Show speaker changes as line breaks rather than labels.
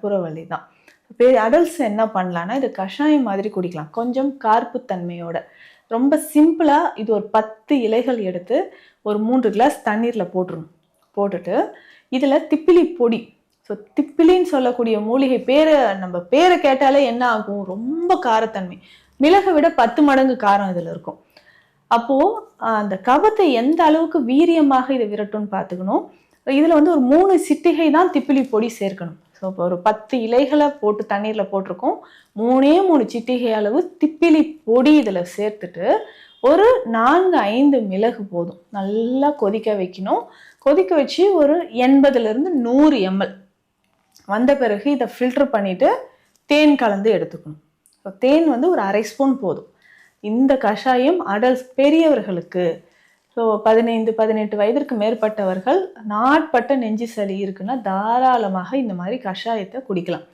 கற்பூரவள்ளி தான். பே அடல்ட்ஸ் என்ன பண்ணலான்னா இது கஷாயம் மாதிரி குடிக்கலாம். கொஞ்சம் கார்ப்புத்தன்மையோட. ரொம்ப சிம்பிளாக இது ஒரு பத்து இலைகள் எடுத்து ஒரு மூன்று கிளாஸ் தண்ணீரில் போட்டுரும். போட்டுட்டு இதில் திப்பிலி பொடி. ஸோ திப்பிலின்னு சொல்லக்கூடிய மூலிகை பேரை நம்ம பேரை கேட்டாலே என்ன ஆகும்? ரொம்ப காரத்தன்மை. மிளகை விட பத்து மடங்கு காரம் இதில் இருக்கும். அப்போது அந்த கவத்தை எந்த அளவுக்கு வீரியமாக இதை விரட்டும்னு பார்த்துக்கணும். இதில் வந்து ஒரு மூணு சிட்டிகை தான் திப்பிலி பொடி சேர்க்கணும். ஸோ இப்போ ஒரு பத்து இலைகளை போட்டு தண்ணீரில் போட்டிருக்கோம். மூணே மூணு சிட்டிகை அளவு திப்பிலி பொடி இதில் சேர்த்துட்டு ஒரு நான்கு ஐந்து மிளகு போதும். நல்லா கொதிக்க வைக்கணும். கொதிக்க வச்சு ஒரு எண்பதுலேருந்து நூறு எம்எல். வந்த பிறகு இதை ஃபில்டர் பண்ணிவிட்டு தேன் கலந்து எடுத்துக்கணும். ஸோ தேன் வந்து ஒரு அரை ஸ்பூன் போதும். இந்த கஷாயம் அடல்ஸ் பெரியவர்களுக்கு ஸோ பதினைந்து பதினெட்டு வயதிற்கு மேற்பட்டவர்கள் நாட்பட்ட நெஞ்சு சளி இருக்குன்னா தாராளமாக இந்த மாதிரி கஷாயத்தை குடிக்கலாம்.